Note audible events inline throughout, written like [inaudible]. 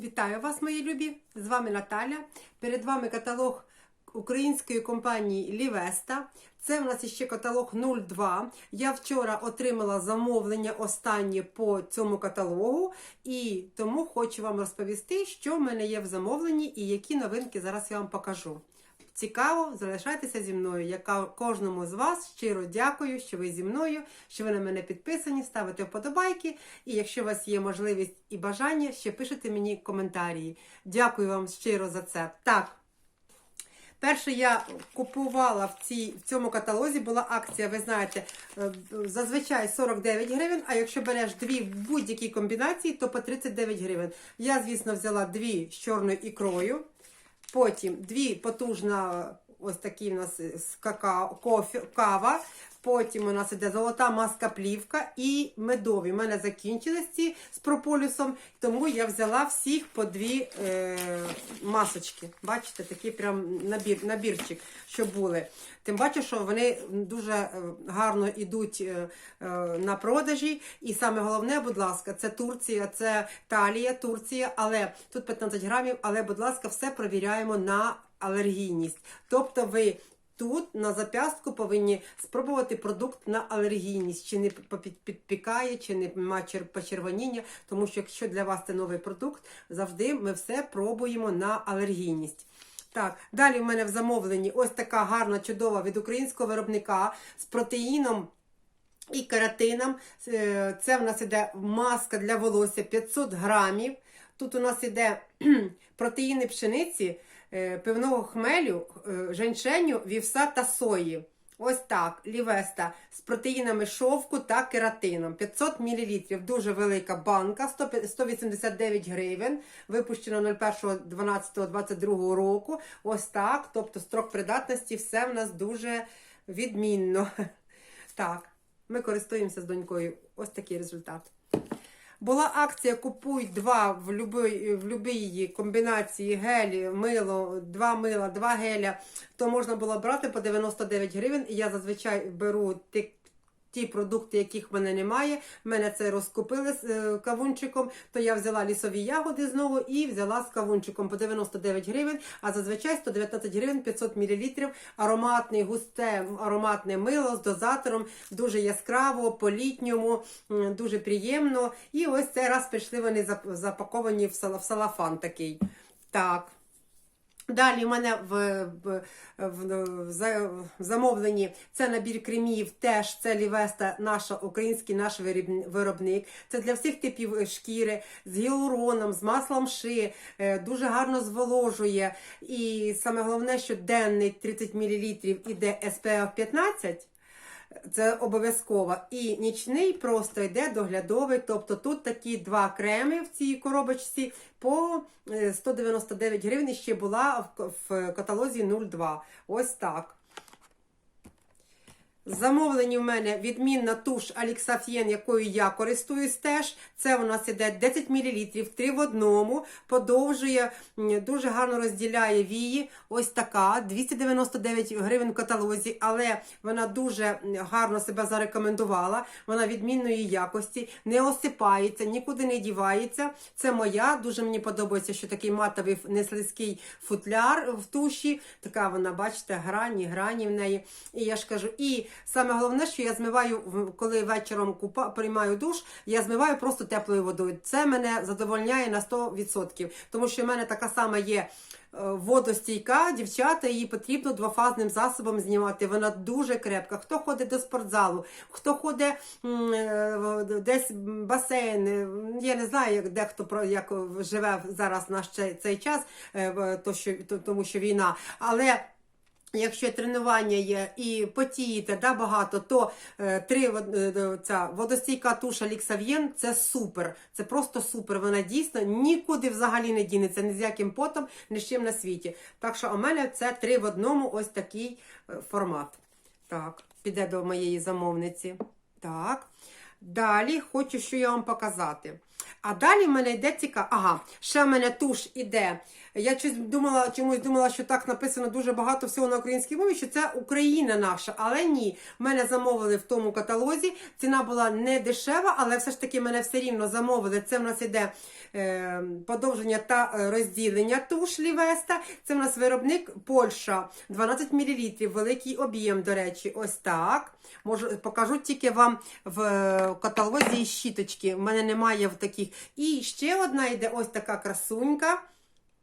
Вітаю вас, мої любі! З вами Наталя. Перед вами каталог української компанії Лівеста. Це в нас ще каталог 02. Я вчора отримала замовлення останнє по цьому каталогу, і тому хочу вам розповісти, що в мене є в замовленні і які новинки зараз я вам покажу. Цікаво, залишайтеся зі мною. Я кожному з вас щиро дякую, що ви зі мною, що ви на мене підписані, ставите вподобайки. І якщо у вас є можливість і бажання, ще пишете мені коментарі. Дякую вам щиро за це. Так. Перше я купувала в, цій, в цьому каталозі, була акція, ви знаєте, е, зазвичай 49 гривень, а якщо береш дві в будь-якій комбінації, то по 39 гривень. Я, звісно, взяла дві з чорною ікрою. Потім дві потужна, ось такі в нас какао, кофе, кава. Потім у нас іде золота маска плівка і медові. У мене закінчились ці з прополісом, тому я взяла всіх по дві е, масочки. Бачите, такий прям набір, набірчик, що були. Тим бачу, що вони дуже е, гарно йдуть е, е, на продажі. І саме головне, будь ласка, це Турція, це Талія, Турція, але тут 15 грамів, але, будь ласка, все провіряємо на алергійність. Тобто ви Тут на зап'ястку повинні спробувати продукт на алергійність, чи не підпікає, чи не має почервоніння. Тому що якщо для вас це новий продукт, завжди ми все пробуємо на алергійність. Так, далі в мене в замовленні ось така гарна, чудова від українського виробника з протеїном. І кератином. Е, Це в нас іде маска для волосся 500 грамів. Тут у нас іде [clears throat] протеїни пшениці, пивного хмелю, е, женьшеню, вівса та сої. Ось так, лівеста з протеїнами шовку та кератином. 500 мл. Дуже велика банка, 100 189 гривень. Випущено 01.12.22 року. Ось так. Тобто строк придатності, все в нас дуже відмінно. [laughs] Так, ми користуємося з донькою. Ось такий результат. Була акція Купуй два в любій, в любій комбінації гелі, мило, два мила, два геля, то можна було брати по 99 гривень. І я зазвичай беру ті, ті продукти, яких в мене немає. В мене це розкупили з е, кавунчиком, то я взяла лісові ягоди знову і взяла з кавунчиком по 99 гривень, а зазвичай 119 гривень 500 мл. Ароматний, густе ароматне мило з дозатором, дуже яскраво, по-літньому, дуже приємно. І ось цей раз прийшли вони запаковані в салафан такий. Так. Далі в мене в, в, в, в, за- в замовленні це набір кремів, теж це Лівеста, наша український наш виробник. Це для всіх типів е, шкіри з гіалуроном, з маслом ши, е, дуже гарно зволожує. І саме головне, що денний 30 мл іде SPF 15. Це обов'язково. І нічний просто йде доглядовий. Тобто тут такі два креми в цій коробочці по е, 199 гривень. Ще була в каталозі 02. Ось так. Замовлені в мене відмінна туш Аліксафєн, якою я користуюсь теж. Це у нас іде 10 мл, 3 в одному, подовжує, дуже гарно розділяє вії. Ось така, 299 гривень в каталозі, але вона дуже гарно себе зарекомендувала. Вона відмінної якості, не осипається, нікуди не дівається. Це моя. Дуже мені подобається, що такий матовий неслизький футляр в туші. Така вона, бачите, грані, грані в неї. І я ж кажу, і саме головне, що я змиваю, коли вечором купа, приймаю душ, я змиваю просто теплою водою. Це мене задовольняє на 100%. Тому що в мене така сама є. е, Водостійка, дівчата, її потрібно двофазним засобом знімати. Вона дуже крепка. Хто ходить до спортзалу, хто ходить е, десь басейн. е, Я не знаю, як дехто як живе зараз наш цей, час, то що то- тому що війна. Але Якщо тренування є і потієте да, багато, то е, три е, ця водостійка туша Ліксав'єн це супер. Це просто супер. Вона дійсно нікуди взагалі не дінеться, ні з яким потом, ні з чим на світі. Так що у мене це три в одному ось такий е, формат. Так, піде до моєї замовниці. Так. Далі хочу, що я вам показати. А далі в мене йде цікаво. Ага, ще в мене туш іде. Я щось думала, чомусь думала, що так написано дуже багато всього на українській мові, що це Україна наша. Але ні, мене замовили в тому каталозі. Ціна була не дешева, але все ж таки мене все рівно замовили. Це в нас іде е, подовження та розділення туш Лівеста. Це в нас виробник Польща, 12 мл, великий об'єм, до речі, ось так. Можу покажу тільки вам в е, каталозі щіточки. В мене немає в таких. І ще одна йде ось така красунька.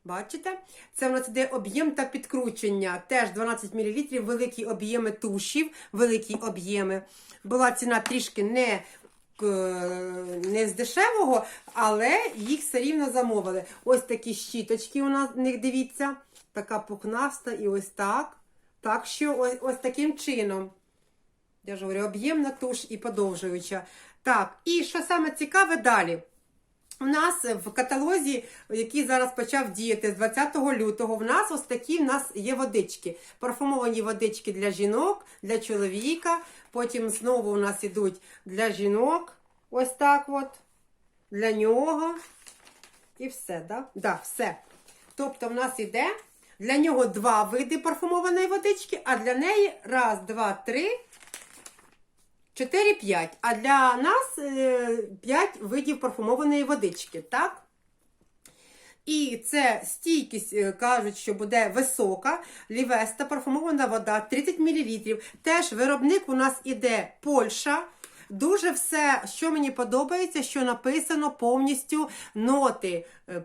Бачите? Це в нас іде об'єм та підкручення. Теж 12 мл, великі об'єми тушів, великі об'єми. Була ціна трішки не, не з дешевого, але їх все рівно замовили. Ось такі щіточки у нас в них дивіться. Така пухнаста і ось так. Так що ось, ось таким чином. Я ж говорю, об'ємна туш і подовжуюча. Так, і що саме цікаве далі. У нас в каталозі, який зараз почав діяти з 20 лютого, в нас ось такі в нас є водички. Парфумовані водички для жінок, для чоловіка. Потім знову у нас ідуть для жінок. Ось так от. Для нього. І все, да? Да, все. Тобто в нас іде для нього два види парфумованої водички, а для неї раз, два, три. 4-5. А для нас 5 видів парфумованої водички, так? І це стійкість, е, кажуть, що буде висока. Лівеста, парфумована вода 30 мл. Теж виробник у нас іде Польща. Дуже все, що мені подобається, що написано повністю ноти. Е,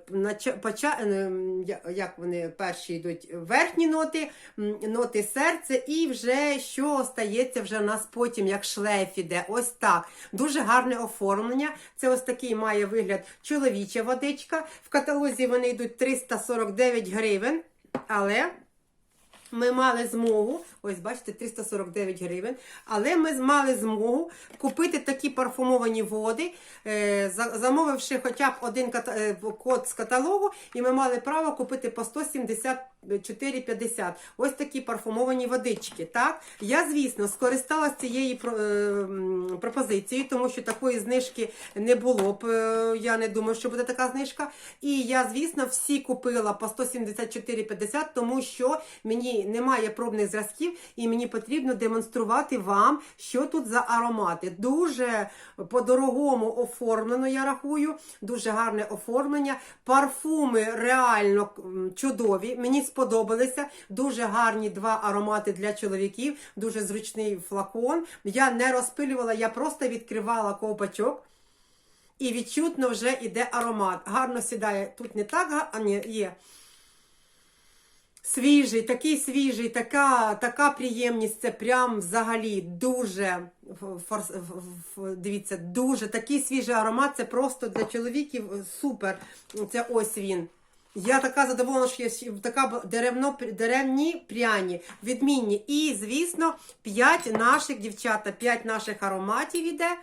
е, Як вони перші йдуть? Верхні ноти, ноти серця, і вже що стається вже в нас потім, як шлейф іде. Ось так. Дуже гарне оформлення. Це ось такий має вигляд чоловіча водичка. В каталозі вони йдуть 349 гривень, але. Ми мали змогу, ось бачите, 349 гривень, але ми мали змогу купити такі парфумовані води, е, замовивши хоча б один е, код з каталогу, і ми мали право купити по 174,50. Ось такі парфумовані водички. Так? Я, звісно, скористалася цією е, пропозицією, тому що такої знижки не було б. Я не думаю, що буде така знижка. І я, звісно, всі купила по 174,50, тому що мені немає пробних зразків, і мені потрібно демонструвати вам, що тут за аромати. Дуже по-дорогому оформлено, я рахую, дуже гарне оформлення. Парфуми реально чудові. Мені сподобалися. Дуже гарні два аромати для чоловіків, дуже зручний флакон. Я не розпилювала, я просто відкривала ковпачок. І відчутно вже йде аромат. Гарно сідає. Тут не так, а ні, є. Свіжий, такий свіжий, така, така приємність. Це прям взагалі дуже форс, дивіться, дуже такий свіжий аромат. Це просто для чоловіків супер. Це ось він. Я така задоволена, що є така деревно, деревні пряні, відмінні. І, звісно, 5 наших дівчата, 5 наших ароматів іде.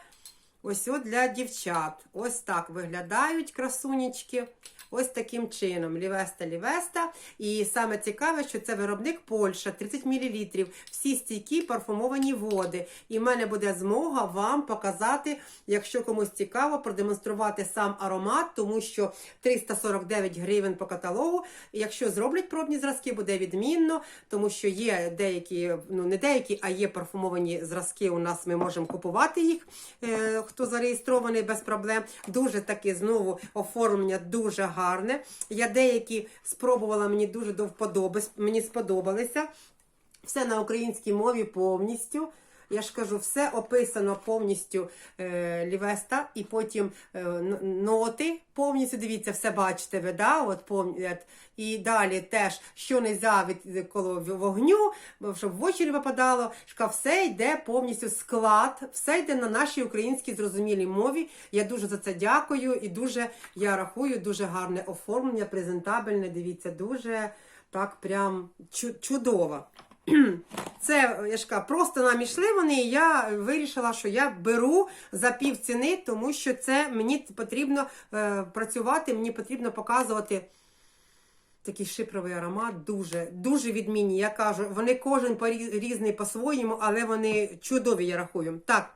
Ось от для дівчат. Ось так виглядають красунечки. Ось таким чином. Лівеста, лівеста. І саме цікаве, що це виробник Польща, 30 мл. Всі стійкі парфумовані води. І в мене буде змога вам показати, якщо комусь цікаво, продемонструвати сам аромат, тому що 349 гривень по каталогу. Якщо зроблять пробні зразки, буде відмінно, тому що є деякі, ну не деякі, а є парфумовані зразки. У нас ми можемо купувати їх, е, хто зареєстрований без проблем. Дуже таке знову оформлення дуже гарне. Я деякі спробувала, мені дуже до вподоби, мені сподобалися. Все на українській мові повністю. Я ж кажу, все описано повністю е, лівеста, і потім е, ноти повністю. Дивіться, все бачите ви, да? От, повні- е, і далі теж, що не від коло вогню, щоб в очі не випадало. Шка, все йде повністю склад, все йде на нашій українській зрозумілій мові. Я дуже за це дякую і дуже я рахую, дуже гарне оформлення, презентабельне. Дивіться, дуже так прям чудово. Це я ж кажу, просто нам ішли вони, і я вирішила, що я беру за пів ціни, тому що це мені потрібно е, працювати, мені потрібно показувати такий шипровий аромат, дуже, дуже відмінні. Я кажу, вони кожен різний по-своєму, але вони чудові, я рахую. Так.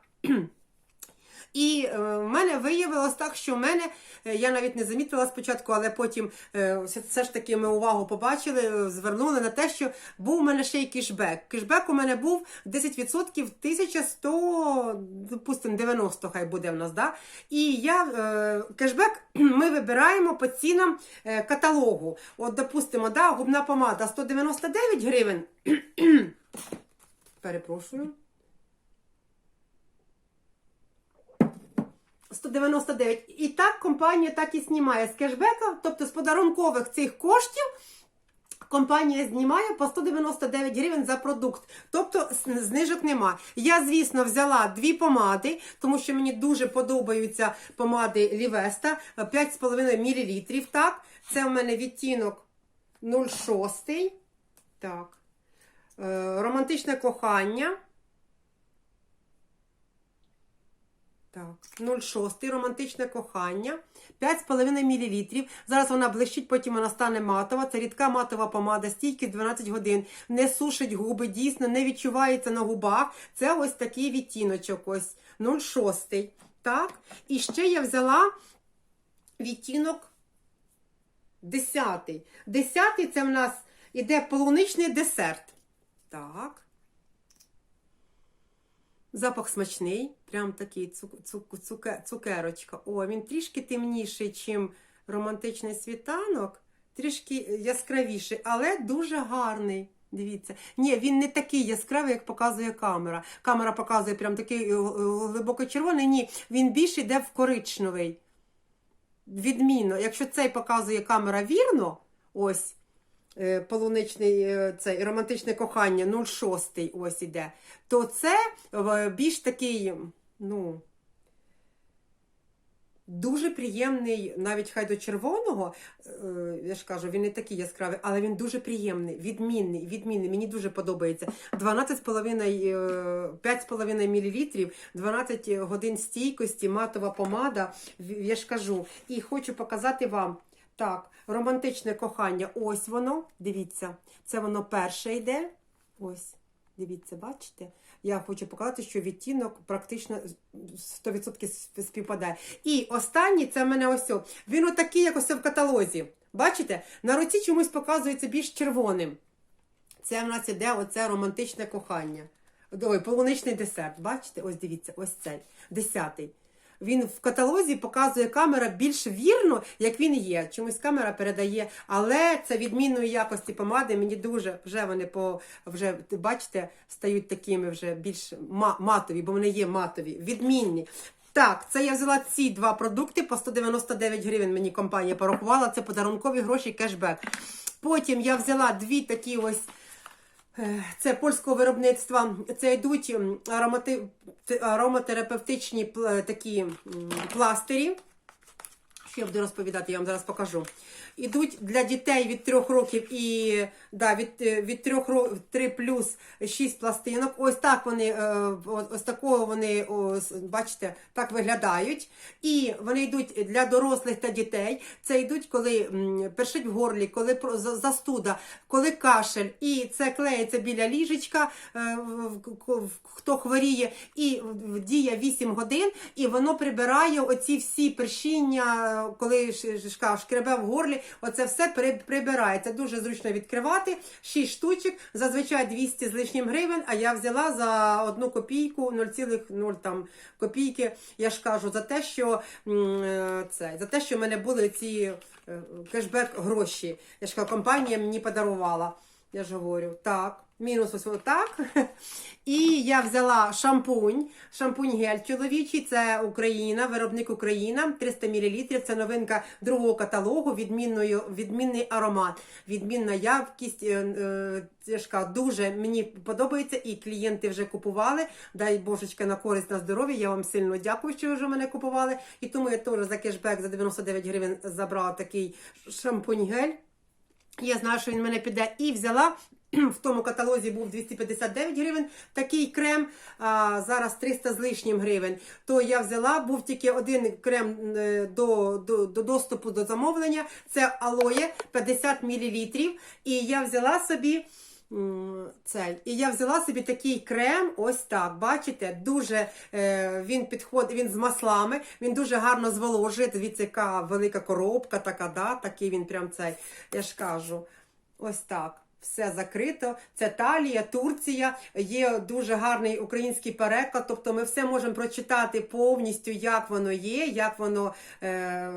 І е, в мене виявилось так, що в мене, е, я навіть не замітила спочатку, але потім е, все, ж таки ми увагу побачили, звернули на те, що був у мене ще й кешбек. Кешбек у мене був 10% 1100, допустимо, 90 хай буде в нас. Да? І я кешбек [clears throat] ми вибираємо по цінам каталогу. От, допустимо, да, губна помада 199 гривень. [clears throat] Перепрошую. 199. І так компанія так і знімає з кешбека, тобто з подарункових цих коштів. Компанія знімає по 199 гривень за продукт, тобто знижок нема. Я, звісно, взяла дві помади, тому що мені дуже подобаються помади Лівеста 5,5 мл. Так, це у мене відтінок 06. Так. Е, Романтичне кохання. Так, 06 романтичне кохання. 5,5 мл. Зараз вона блищить, потім вона стане матова. Це рідка матова помада, стійкість 12 годин. Не сушить губи, дійсно, не відчувається на губах. Це ось такий відтіночок. Ось 06. Так. І ще я взяла відтінок 10. 10 це в нас іде полуничний десерт. Так. Запах смачний, прям такий цук, цук, цуке- цукерочка. О, він трішки темніший, ніж романтичний світанок, трішки яскравіший, але дуже гарний. Дивіться. Ні, він не такий яскравий, як показує камера. Камера показує прям такий е, е, глибоко червоний. Ні, він більше йде в коричневий. Відмінно, якщо цей показує камера вірно, ось полуничний е, цей романтичне кохання 06 ось іде, то це е, більш такий, ну. Дуже приємний, навіть хай до червоного, е, я ж кажу, він не такий яскравий, але він дуже приємний, відмінний, відмінний. Мені дуже подобається. 12,5, е, 5,5 мл, 12 годин стійкості, матова помада. Я ж кажу, і хочу показати вам. Так, романтичне кохання. Ось воно. Дивіться, це воно перше йде. Ось, дивіться, бачите? Я хочу показати, що відтінок практично 100% співпадає. І останній це в мене ось. Він отакий, як ось в каталозі. Бачите? На руці чомусь показується більш червоним. Це в нас іде оце романтичне кохання. Ой, полуничний десерт. Бачите? Ось дивіться, ось цей. Десятий. Він в каталозі показує камера більш вірно, як він є. Чомусь камера передає, але це відмінної якості помади. Мені дуже вже вони по вже бачите, стають такими вже більш ма- матові, бо вони є матові, відмінні. Так, це я взяла ці два продукти по 199 гривень. Мені компанія порахувала. Це подарункові гроші кешбек. Потім я взяла дві такі ось. Е, Це польського виробництва. Це йдуть аромати, ароматерапевтичні такі пластирі. Я буду розповідати, я вам зараз покажу. Ідуть для дітей від 3 років і да, від, е, від 3 років 3 плюс 6 пластинок. Ось так вони, е, ось такого вони, ось, бачите, так виглядають. І вони йдуть для дорослих та дітей. Це йдуть, коли першить в горлі, коли застуда, коли кашель. І це клеїться біля ліжечка, е, хто хворіє, і діє 8 годин, і воно прибирає оці всі першіння, коли ш- ш- ш- шкребе в горлі, оце все при- прибирає. Це дуже зручно відкривати. 6 штучок, зазвичай 200 з лишнім гривень, а я взяла за одну копійку 0,0 там копійки. Я ж кажу за те, що е, це за те, що в мене були ці е, кешбек гроші. Я ж кажу, компанія мені подарувала. Я ж говорю, так. Мінус ось отак. І я взяла шампунь. Шампунь гель чоловічий, це Україна, виробник Україна, 300 мл. Це новинка другого каталогу, відмінною, відмінний аромат, відмінна якість. е, е, кажу, дуже мені подобається, і клієнти вже купували. Дай божечка на користь на здоров'я. Я вам сильно дякую, що ви вже мене купували. І тому я теж за кешбек за 99 гривень забрала такий шампунь гель. Я знаю, що він мене піде і взяла. [clears throat] В тому каталозі був 259 гривень такий крем, а зараз 300 з лишнім гривень. То я взяла, був тільки один крем е, до, до, до доступу до замовлення. Це алоє 50 мл. І я взяла собі цей. І я взяла собі такий крем, ось так. Бачите, дуже е, він підходить, він з маслами, він дуже гарно зволожує. Дивіться, яка велика коробка, така, да, такий він прям цей, я ж кажу. Ось так. Все закрито. Це Талія, Турція. Є дуже гарний український переклад. Тобто ми все можемо прочитати повністю, як воно є, як воно е,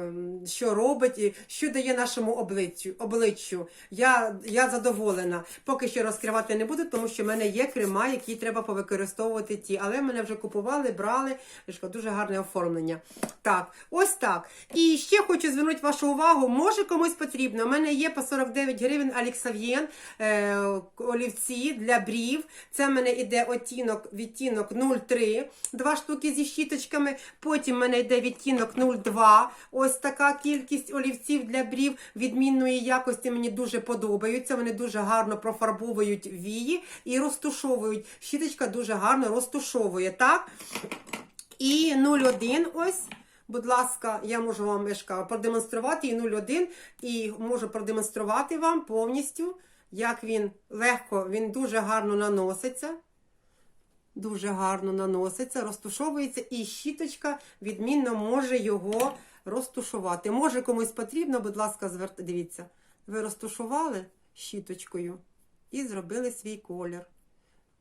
що робить, і що дає нашому обличчю. обличчю. Я, я задоволена. Поки що розкривати не буду, тому що в мене є крема, які треба повикористовувати ті. Але мене вже купували, брали. Дуже гарне оформлення. Так, ось так. І ще хочу звернути вашу увагу, може комусь потрібно. У мене є по 49 гривень Алексав'єн е, олівці для брів. Це в мене йде оттінок, відтінок 03, два штуки зі щіточками. Потім в мене йде відтінок 02. Ось така кількість олівців для брів відмінної якості. Мені дуже подобаються. Вони дуже гарно профарбовують вії і розтушовують. Щіточка дуже гарно розтушовує. Так? І 01 ось. Будь ласка, я можу вам Мишка, продемонструвати і 01, і можу продемонструвати вам повністю, як він легко, він дуже гарно наноситься. Дуже гарно наноситься, розтушовується, і щіточка відмінно може його розтушувати. Може комусь потрібно, будь ласка, зверт... дивіться. Ви розтушували щіточкою і зробили свій колір.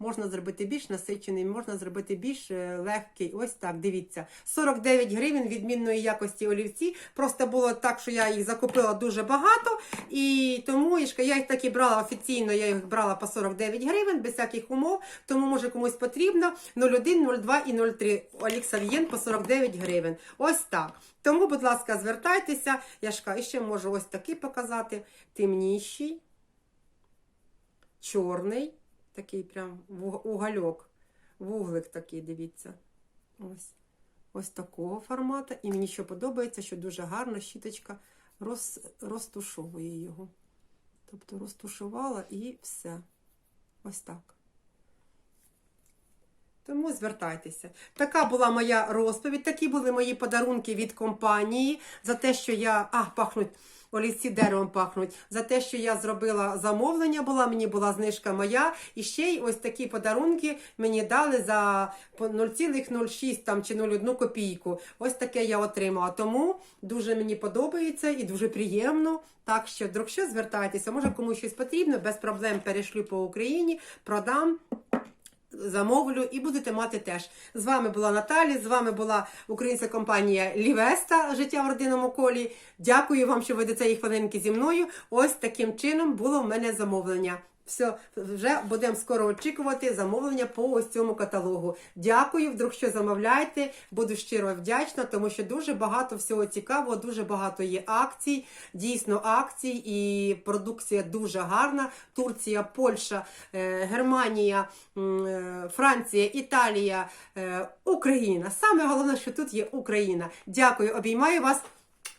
Можна зробити більш насичений, можна зробити більш е, легкий. Ось так, дивіться. 49 гривень відмінної якості олівці. Просто було так, що я їх закупила дуже багато. І тому я їх так і брала офіційно, я їх брала по 49 гривень, без всяких умов. Тому, може, комусь потрібно 01, 02 і 03. Оліксав'єн по 49 гривень. Ось так. Тому, будь ласка, звертайтеся. Я ж кажу, ще можу ось такий показати. Темніший, чорний. Такий прям угольок, вуглик такий, дивіться. Ось. Ось такого формату. І мені що подобається, що дуже гарно щіточка роз, розтушовує його. Тобто розтушувала і все. Ось так. Тому звертайтеся. Така була моя розповідь, такі були мої подарунки від компанії за те, що я. А, пахнуть, олівці деревом пахнуть. За те, що я зробила замовлення, була, мені була знижка моя. І ще й ось такі подарунки мені дали за 0,06 там, чи 0,1 копійку. Ось таке я отримала. Тому дуже мені подобається і дуже приємно. Так що, вдруг що звертайтеся, може комусь щось потрібно, без проблем перешлю по Україні, продам замовлю і будете мати теж. З вами була Наталі, з вами була українська компанія Лівеста Життя в родинному колі. Дякую вам, що ви до цієї хвилинки зі мною. Ось таким чином було в мене замовлення. Все, вже будемо скоро очікувати замовлення по ось цьому каталогу. Дякую, вдруг що замовляєте. Буду щиро вдячна, тому що дуже багато всього цікавого, дуже багато є акцій, дійсно акцій, і продукція дуже гарна. Турція, Польща, е, Германія, е, Франція, Італія, е, Україна. Саме головне, що тут є Україна. Дякую, обіймаю вас.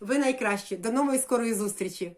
Ви найкращі. До нової скорої зустрічі!